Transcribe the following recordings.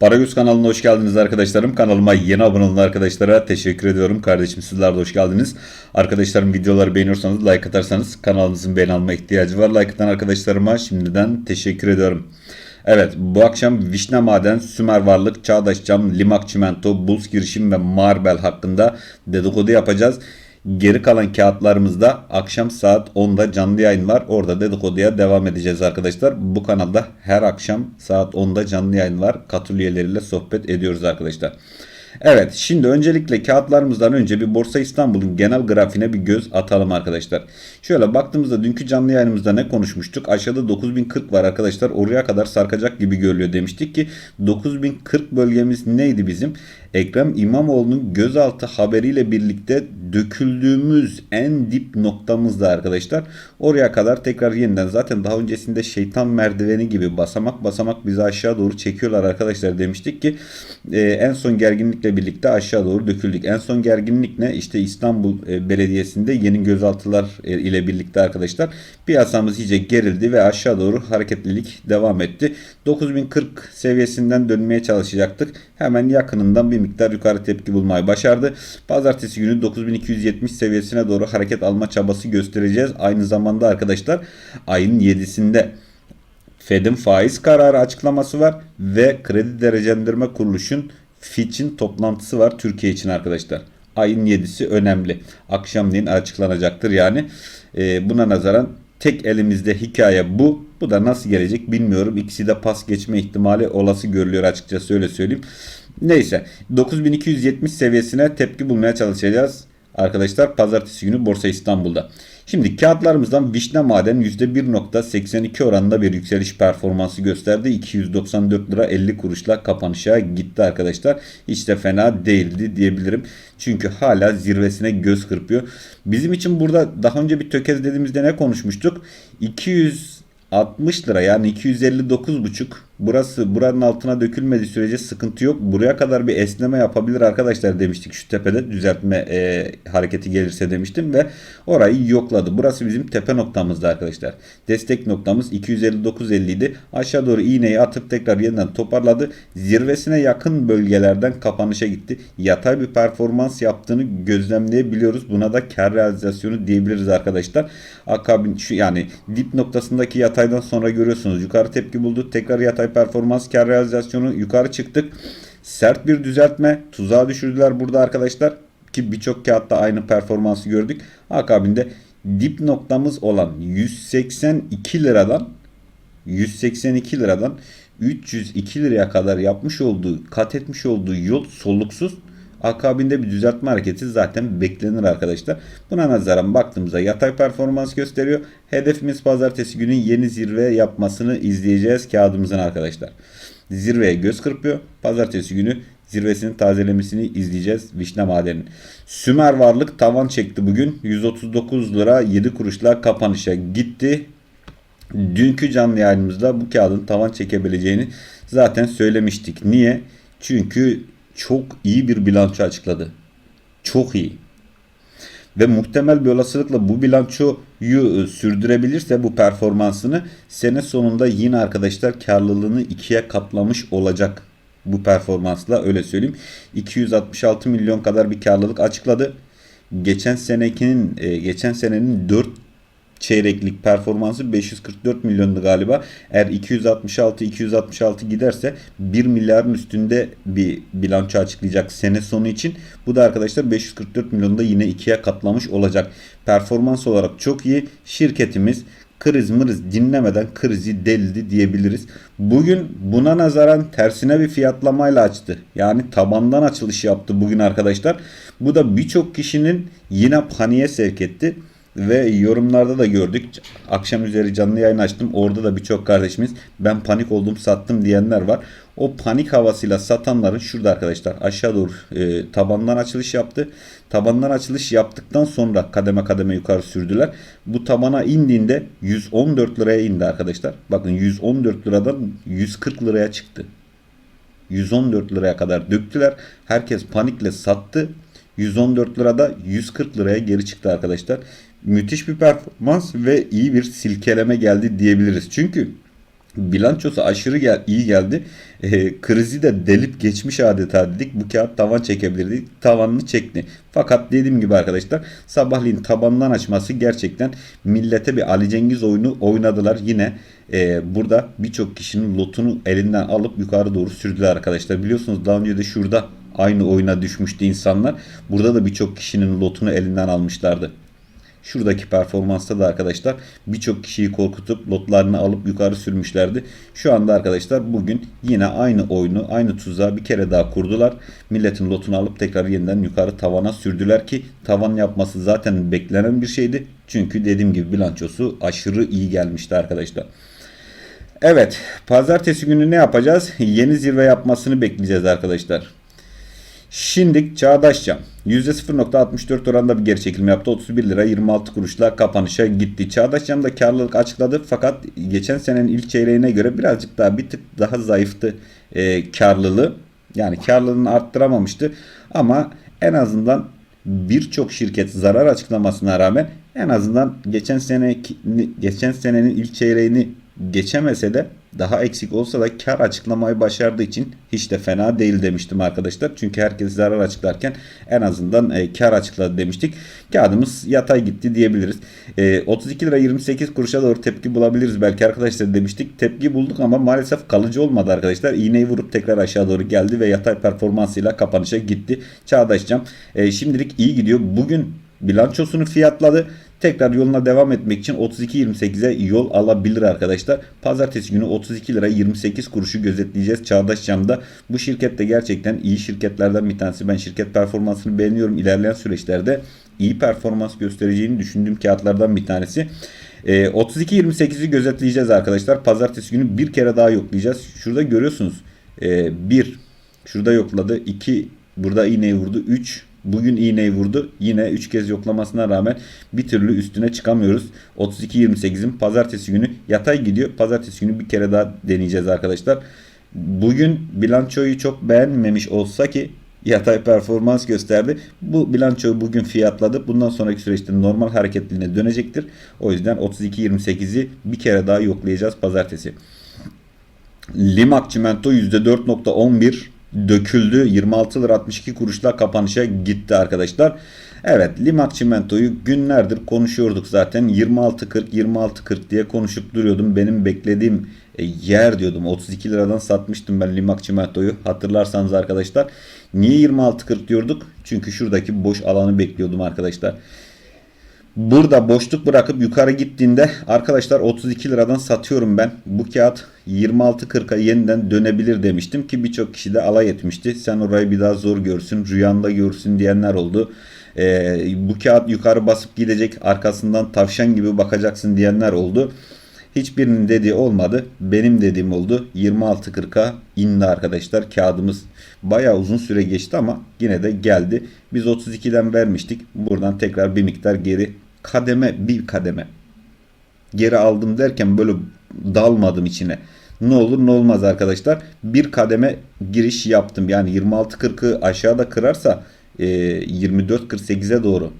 Paragöz kanalına hoş geldiniz arkadaşlarım. Kanalıma yeni abone olan arkadaşlara teşekkür ediyorum. Kardeşim sizler de hoş geldiniz. Arkadaşlarım videoları beğeniyorsanız like atarsanız kanalımızın beğeni alma ihtiyacı var. Like atan arkadaşlarıma şimdiden teşekkür ediyorum. Evet bu akşam Vişne Maden, Sümer Varlık, Çağdaş Cam, Limak Çimento, Bulls Girişim ve Marbel hakkında dedikodu yapacağız. Geri kalan kağıtlarımızda akşam saat 10'da canlı yayın var. Orada dedikoduya devam edeceğiz arkadaşlar. Bu kanalda her akşam saat 10'da canlı yayın var. Katıl üyeleriyle sohbet ediyoruz arkadaşlar. Evet şimdi öncelikle kağıtlarımızdan önce bir Borsa İstanbul'un genel grafiğine bir göz atalım arkadaşlar. Şöyle baktığımızda dünkü canlı yayınımızda ne konuşmuştuk? Aşağıda 9040 var arkadaşlar. Oraya kadar sarkacak gibi görülüyor demiştik ki 9040 bölgemiz neydi bizim? Ekrem İmamoğlu'nun gözaltı haberiyle birlikte döküldüğümüz en dip noktamızda arkadaşlar. Oraya kadar tekrar yeniden zaten daha öncesinde şeytan merdiveni gibi basamak basamak bizi aşağı doğru çekiyorlar arkadaşlar demiştik ki e, en son gerginlikle birlikte aşağı doğru döküldük. En son gerginlik ne? İşte İstanbul e, Belediyesi'nde yeni gözaltılar e, ile birlikte arkadaşlar piyasamız iyice gerildi ve aşağı doğru hareketlilik devam etti. 9040 seviyesinden dönmeye çalışacaktık. Hemen yakınından bir miktar yukarı tepki bulmayı başardı. Pazartesi günü 9270 seviyesine doğru hareket alma çabası göstereceğiz. Aynı zamanda arkadaşlar ayın 7'sinde Fed'in faiz kararı açıklaması var ve kredi derecelendirme kuruluşun Fitch'in toplantısı var Türkiye için arkadaşlar. Ayın 7'si önemli. Akşamleyin açıklanacaktır yani. Ee, buna nazaran tek elimizde hikaye bu. Bu da nasıl gelecek bilmiyorum. İkisi de pas geçme ihtimali olası görülüyor açıkçası öyle söyleyeyim. Neyse 9270 seviyesine tepki bulmaya çalışacağız. Arkadaşlar pazartesi günü Borsa İstanbul'da. Şimdi kağıtlarımızdan Vişne Maden %1.82 oranında bir yükseliş performansı gösterdi. 294 lira 50 kuruşla kapanışa gitti arkadaşlar. Hiç de fena değildi diyebilirim. Çünkü hala zirvesine göz kırpıyor. Bizim için burada daha önce bir tökezlediğimizde ne konuşmuştuk? 260 lira yani 259,5 Burası buranın altına dökülmediği sürece sıkıntı yok. Buraya kadar bir esneme yapabilir arkadaşlar demiştik şu tepede düzeltme e, hareketi gelirse demiştim ve orayı yokladı. Burası bizim tepe noktamızdı arkadaşlar. Destek noktamız 259.50 idi. Aşağı doğru iğneyi atıp tekrar yeniden toparladı. Zirvesine yakın bölgelerden kapanışa gitti. Yatay bir performans yaptığını gözlemleyebiliyoruz. Buna da kar realizasyonu diyebiliriz arkadaşlar. Akabin şu yani dip noktasındaki yataydan sonra görüyorsunuz. Yukarı tepki buldu. Tekrar yatay performans kar realizasyonu yukarı çıktık. Sert bir düzeltme. Tuzağa düşürdüler burada arkadaşlar. Ki birçok kağıtta aynı performansı gördük. Akabinde dip noktamız olan 182 liradan 182 liradan 302 liraya kadar yapmış olduğu, kat etmiş olduğu yol soluksuz. Akabinde bir düzeltme hareketi zaten beklenir arkadaşlar. Buna nazaran baktığımızda yatay performans gösteriyor. Hedefimiz pazartesi günü yeni zirve yapmasını izleyeceğiz kağıdımızın arkadaşlar. Zirveye göz kırpıyor. Pazartesi günü zirvesinin tazelemesini izleyeceğiz Vişne Madeni. Sümer Varlık tavan çekti bugün. 139 lira 7 kuruşla kapanışa gitti. Dünkü canlı yayınımızda bu kağıdın tavan çekebileceğini zaten söylemiştik. Niye? Çünkü çok iyi bir bilanço açıkladı. Çok iyi. Ve muhtemel bir olasılıkla bu bilançoyu sürdürebilirse bu performansını sene sonunda yine arkadaşlar karlılığını ikiye katlamış olacak bu performansla öyle söyleyeyim. 266 milyon kadar bir karlılık açıkladı. Geçen senekinin geçen senenin 4 çeyreklik performansı 544 milyondu galiba. Eğer 266 266 giderse 1 milyarın üstünde bir bilanço açıklayacak sene sonu için. Bu da arkadaşlar 544 milyonu da yine ikiye katlamış olacak. Performans olarak çok iyi. Şirketimiz kriz mırız dinlemeden krizi deldi diyebiliriz. Bugün buna nazaran tersine bir fiyatlamayla açtı. Yani tabandan açılış yaptı bugün arkadaşlar. Bu da birçok kişinin yine paniğe sevk etti. Ve yorumlarda da gördük. Akşam üzeri canlı yayın açtım. Orada da birçok kardeşimiz ben panik oldum sattım diyenler var. O panik havasıyla satanların şurada arkadaşlar aşağı doğru e, tabandan açılış yaptı. Tabandan açılış yaptıktan sonra kademe kademe yukarı sürdüler. Bu tabana indiğinde 114 liraya indi arkadaşlar. Bakın 114 liradan 140 liraya çıktı. 114 liraya kadar döktüler. Herkes panikle sattı. 114 lirada 140 liraya geri çıktı arkadaşlar müthiş bir performans ve iyi bir silkeleme geldi diyebiliriz. Çünkü Bilançosu aşırı gel iyi geldi. E, krizi de delip geçmiş adeta dedik. Bu kağıt tavan çekebilirdi. Tavanını çekti. Fakat dediğim gibi arkadaşlar sabahleyin tabandan açması gerçekten millete bir Ali Cengiz oyunu oynadılar. Yine e, burada birçok kişinin lotunu elinden alıp yukarı doğru sürdüler arkadaşlar. Biliyorsunuz daha önce de şurada aynı oyuna düşmüştü insanlar. Burada da birçok kişinin lotunu elinden almışlardı. Şuradaki performansta da arkadaşlar birçok kişiyi korkutup lotlarını alıp yukarı sürmüşlerdi. Şu anda arkadaşlar bugün yine aynı oyunu aynı tuzağı bir kere daha kurdular. Milletin lotunu alıp tekrar yeniden yukarı tavana sürdüler ki tavan yapması zaten beklenen bir şeydi. Çünkü dediğim gibi bilançosu aşırı iyi gelmişti arkadaşlar. Evet pazartesi günü ne yapacağız? Yeni zirve yapmasını bekleyeceğiz arkadaşlar. Şimdi Çağdaşça %0.64 oranında bir geri çekilme yaptı. 31 lira 26 kuruşla kapanışa gitti. Çağdaşcam da karlılık açıkladı fakat geçen senenin ilk çeyreğine göre birazcık daha bir tık daha zayıftı e, karlılığı. Yani karlılığını arttıramamıştı ama en azından birçok şirket zarar açıklamasına rağmen en azından geçen sene geçen senenin ilk çeyreğini geçemese de daha eksik olsa da kar açıklamayı başardığı için hiç de fena değil demiştim arkadaşlar. Çünkü herkes zarar açıklarken en azından e, kar açıkladı demiştik. Kağıdımız yatay gitti diyebiliriz. E, 32 lira 28 kuruşa doğru tepki bulabiliriz belki arkadaşlar demiştik. Tepki bulduk ama maalesef kalıcı olmadı arkadaşlar. İğneyi vurup tekrar aşağı doğru geldi ve yatay performansıyla kapanışa gitti. Çağdaşcam e, şimdilik iyi gidiyor. Bugün bilançosunu fiyatladı tekrar yoluna devam etmek için 32.28'e yol alabilir arkadaşlar. Pazartesi günü 32 lira 28 kuruşu gözetleyeceğiz Çağdaş Cam'da. Bu şirket de gerçekten iyi şirketlerden bir tanesi. Ben şirket performansını beğeniyorum. İlerleyen süreçlerde iyi performans göstereceğini düşündüğüm kağıtlardan bir tanesi. E, 32.28'i gözetleyeceğiz arkadaşlar. Pazartesi günü bir kere daha yoklayacağız. Şurada görüyorsunuz. 1 e, bir, şurada yokladı. 2 burada iğneyi vurdu. 3 Bugün iğneyi vurdu. Yine 3 kez yoklamasına rağmen bir türlü üstüne çıkamıyoruz. 32-28'in pazartesi günü yatay gidiyor. Pazartesi günü bir kere daha deneyeceğiz arkadaşlar. Bugün bilançoyu çok beğenmemiş olsa ki yatay performans gösterdi. Bu bilançoyu bugün fiyatladı. Bundan sonraki süreçte normal hareketliliğine dönecektir. O yüzden 32-28'i bir kere daha yoklayacağız pazartesi. Limak Çimento %4.11 döküldü. 26 lira 62 kuruşla kapanışa gitti arkadaşlar. Evet Limak Çimento'yu günlerdir konuşuyorduk zaten. 26.40 26.40 diye konuşup duruyordum. Benim beklediğim e, yer diyordum. 32 liradan satmıştım ben Limak Çimento'yu. Hatırlarsanız arkadaşlar. Niye 26.40 diyorduk? Çünkü şuradaki boş alanı bekliyordum arkadaşlar. Burada boşluk bırakıp yukarı gittiğinde arkadaşlar 32 liradan satıyorum ben. Bu kağıt 26.40'a yeniden dönebilir demiştim ki birçok kişi de alay etmişti. Sen orayı bir daha zor görsün, rüyanda görsün diyenler oldu. Ee, bu kağıt yukarı basıp gidecek arkasından tavşan gibi bakacaksın diyenler oldu. Hiçbirinin dediği olmadı. Benim dediğim oldu. 26.40'a indi arkadaşlar. Kağıdımız bayağı uzun süre geçti ama yine de geldi. Biz 32'den vermiştik. Buradan tekrar bir miktar geri kademe bir kademe geri aldım derken böyle dalmadım içine. Ne olur ne olmaz arkadaşlar. Bir kademe giriş yaptım. Yani 26.40'ı aşağıda kırarsa e, 24.48'e doğru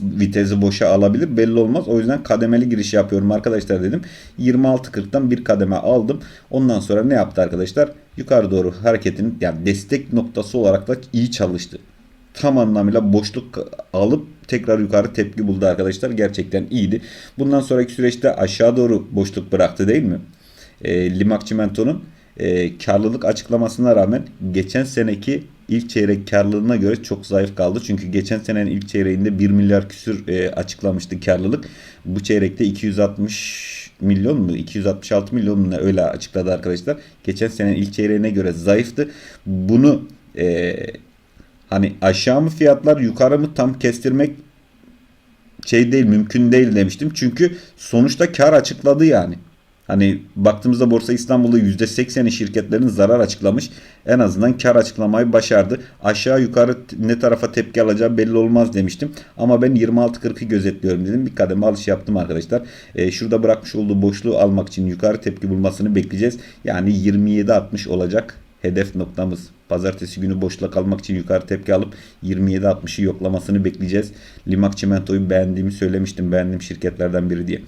vitesi boşa alabilir. Belli olmaz. O yüzden kademeli giriş yapıyorum arkadaşlar dedim. 26.40'dan bir kademe aldım. Ondan sonra ne yaptı arkadaşlar? Yukarı doğru hareketin yani destek noktası olarak da iyi çalıştı tam anlamıyla boşluk alıp tekrar yukarı tepki buldu arkadaşlar. Gerçekten iyiydi. Bundan sonraki süreçte aşağı doğru boşluk bıraktı değil mi? E, Limak Çimento'nun e, karlılık açıklamasına rağmen geçen seneki ilk çeyrek karlılığına göre çok zayıf kaldı. Çünkü geçen senenin ilk çeyreğinde 1 milyar küsür e, açıklamıştı karlılık. Bu çeyrekte 260 milyon mu 266 milyon mu öyle açıkladı arkadaşlar. Geçen senenin ilk çeyreğine göre zayıftı. Bunu e, Hani aşağı mı fiyatlar yukarı mı tam kestirmek şey değil mümkün değil demiştim. Çünkü sonuçta kar açıkladı yani. Hani baktığımızda Borsa İstanbul'da %80'i şirketlerin zarar açıklamış. En azından kar açıklamayı başardı. Aşağı yukarı ne tarafa tepki alacağı belli olmaz demiştim. Ama ben 26.40'ı gözetliyorum dedim. Bir kademe alış yaptım arkadaşlar. Ee, şurada bırakmış olduğu boşluğu almak için yukarı tepki bulmasını bekleyeceğiz. Yani 27.60 olacak hedef noktamız. Pazartesi günü boşluğa kalmak için yukarı tepki alıp 27.60'ı yoklamasını bekleyeceğiz. Limak Çimento'yu beğendiğimi söylemiştim. Beğendiğim şirketlerden biri diye.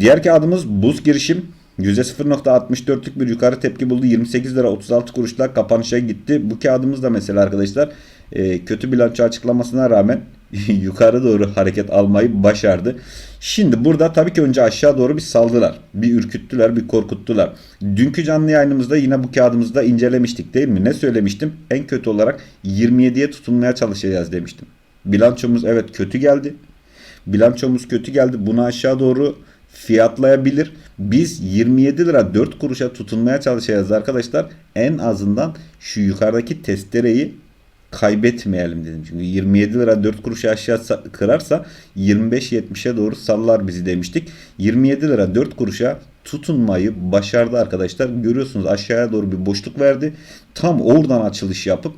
Diğer kağıdımız buz girişim. %0.64'lük bir yukarı tepki buldu. 28 lira 36 kuruşla kapanışa gitti. Bu kağıdımız da mesela arkadaşlar e, kötü bilanço açıklamasına rağmen yukarı doğru hareket almayı başardı. Şimdi burada tabii ki önce aşağı doğru bir saldılar. Bir ürküttüler, bir korkuttular. Dünkü canlı yayınımızda yine bu kağıdımızda incelemiştik değil mi? Ne söylemiştim? En kötü olarak 27'ye tutunmaya çalışacağız demiştim. Bilançomuz evet kötü geldi. Bilançomuz kötü geldi. Bunu aşağı doğru fiyatlayabilir. Biz 27 lira 4 kuruşa tutunmaya çalışacağız arkadaşlar. En azından şu yukarıdaki testereyi kaybetmeyelim dedim. Çünkü 27 lira 4 kuruş aşağı sa- kırarsa 25-70'e doğru sallar bizi demiştik. 27 lira 4 kuruşa tutunmayı başardı arkadaşlar. Görüyorsunuz aşağıya doğru bir boşluk verdi. Tam oradan açılış yapıp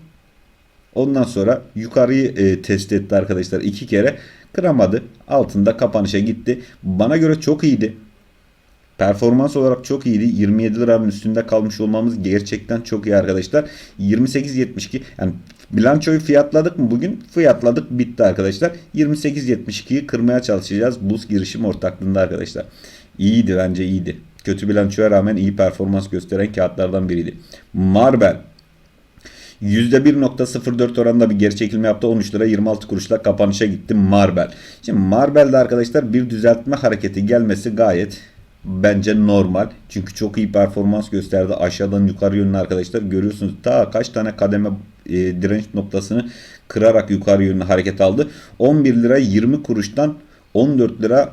Ondan sonra yukarıyı e, test etti arkadaşlar iki kere. Kıramadı. Altında kapanışa gitti. Bana göre çok iyiydi. Performans olarak çok iyiydi. 27 liranın üstünde kalmış olmamız gerçekten çok iyi arkadaşlar. 28.72 yani bilançoyu fiyatladık mı bugün? Fiyatladık bitti arkadaşlar. 28.72'yi kırmaya çalışacağız. Buz girişim ortaklığında arkadaşlar. İyiydi bence iyiydi. Kötü bilançoya rağmen iyi performans gösteren kağıtlardan biriydi. Marbel %1.04 oranında bir geri çekilme yaptı. 13 lira 26 kuruşla kapanışa gitti Marbel. Şimdi Marbel'de arkadaşlar bir düzeltme hareketi gelmesi gayet bence normal. Çünkü çok iyi performans gösterdi. Aşağıdan yukarı yönlü arkadaşlar görüyorsunuz. Ta kaç tane kademe e, direnç noktasını kırarak yukarı yönlü hareket aldı. 11 lira 20 kuruştan 14 lira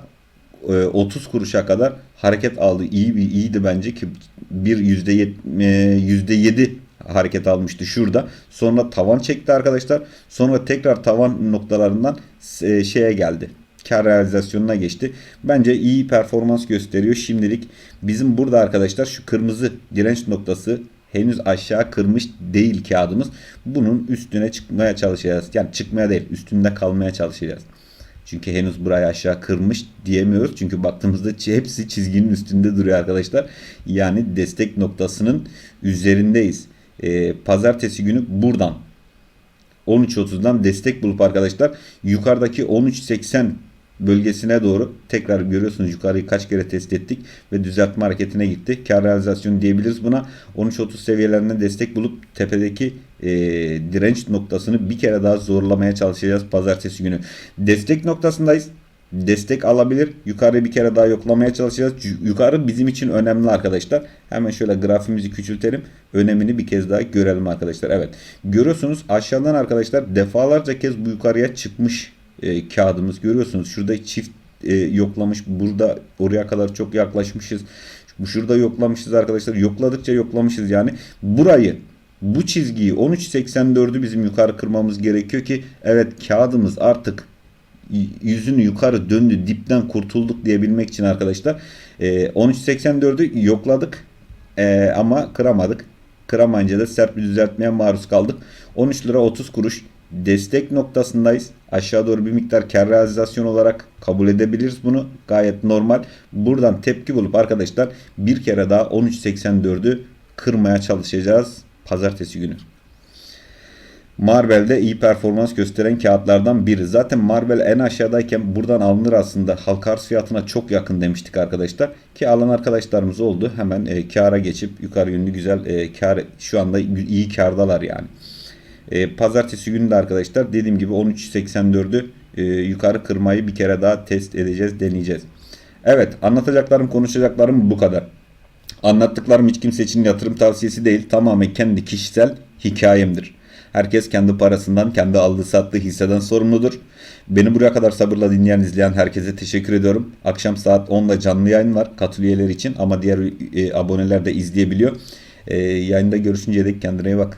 e, 30 kuruşa kadar hareket aldı. İyi bir iyiydi bence ki bir e, yüzde yedi hareket almıştı şurada. Sonra tavan çekti arkadaşlar. Sonra tekrar tavan noktalarından e, şeye geldi. Kar realizasyonuna geçti. Bence iyi performans gösteriyor. Şimdilik bizim burada arkadaşlar şu kırmızı direnç noktası henüz aşağı kırmış değil kağıdımız. Bunun üstüne çıkmaya çalışacağız. Yani çıkmaya değil üstünde kalmaya çalışacağız. Çünkü henüz burayı aşağı kırmış diyemiyoruz. Çünkü baktığımızda hepsi çizginin üstünde duruyor arkadaşlar. Yani destek noktasının üzerindeyiz. Ee, pazartesi günü buradan 13.30'dan destek bulup arkadaşlar yukarıdaki 13.80 bölgesine doğru tekrar görüyorsunuz yukarıyı kaç kere test ettik ve düzeltme hareketine gitti. Kar realizasyonu diyebiliriz buna. 13.30 seviyelerine destek bulup tepedeki e, direnç noktasını bir kere daha zorlamaya çalışacağız pazartesi günü. Destek noktasındayız. Destek alabilir. Yukarı bir kere daha yoklamaya çalışacağız. Yu- Yukarı bizim için önemli arkadaşlar. Hemen şöyle grafimizi küçültelim. Önemini bir kez daha görelim arkadaşlar. Evet. Görüyorsunuz aşağıdan arkadaşlar defalarca kez bu yukarıya çıkmış e, kağıdımız. Görüyorsunuz şurada çift e, yoklamış. Burada oraya kadar çok yaklaşmışız. Bu şurada yoklamışız arkadaşlar. Yokladıkça yoklamışız yani. Burayı bu çizgiyi 13.84'ü bizim yukarı kırmamız gerekiyor ki evet kağıdımız artık yüzünü yukarı döndü dipten kurtulduk diyebilmek için arkadaşlar e, 13.84'ü yokladık E, ama kıramadık. Kıramayınca da sert bir düzeltmeye maruz kaldık. 13 lira 30 kuruş destek noktasındayız. Aşağı doğru bir miktar kar realizasyon olarak kabul edebiliriz bunu. Gayet normal. Buradan tepki bulup arkadaşlar bir kere daha 13.84'ü kırmaya çalışacağız pazartesi günü. Marbel'de iyi performans gösteren kağıtlardan biri. Zaten Marbel en aşağıdayken buradan alınır aslında. Halka arz fiyatına çok yakın demiştik arkadaşlar. Ki alan arkadaşlarımız oldu. Hemen e, kâra geçip yukarı yönlü güzel e, kar şu anda iyi kardalar yani. E, pazartesi günü de arkadaşlar dediğim gibi 13.84'ü e, yukarı kırmayı bir kere daha test edeceğiz, deneyeceğiz. Evet anlatacaklarım, konuşacaklarım bu kadar. Anlattıklarım hiç kimse için yatırım tavsiyesi değil. Tamamen kendi kişisel hikayemdir. Herkes kendi parasından, kendi aldığı sattığı hisseden sorumludur. Beni buraya kadar sabırla dinleyen, izleyen herkese teşekkür ediyorum. Akşam saat 10'da canlı yayın var katıl için ama diğer e, aboneler de izleyebiliyor. E, yayında görüşünceye dek kendine iyi bak.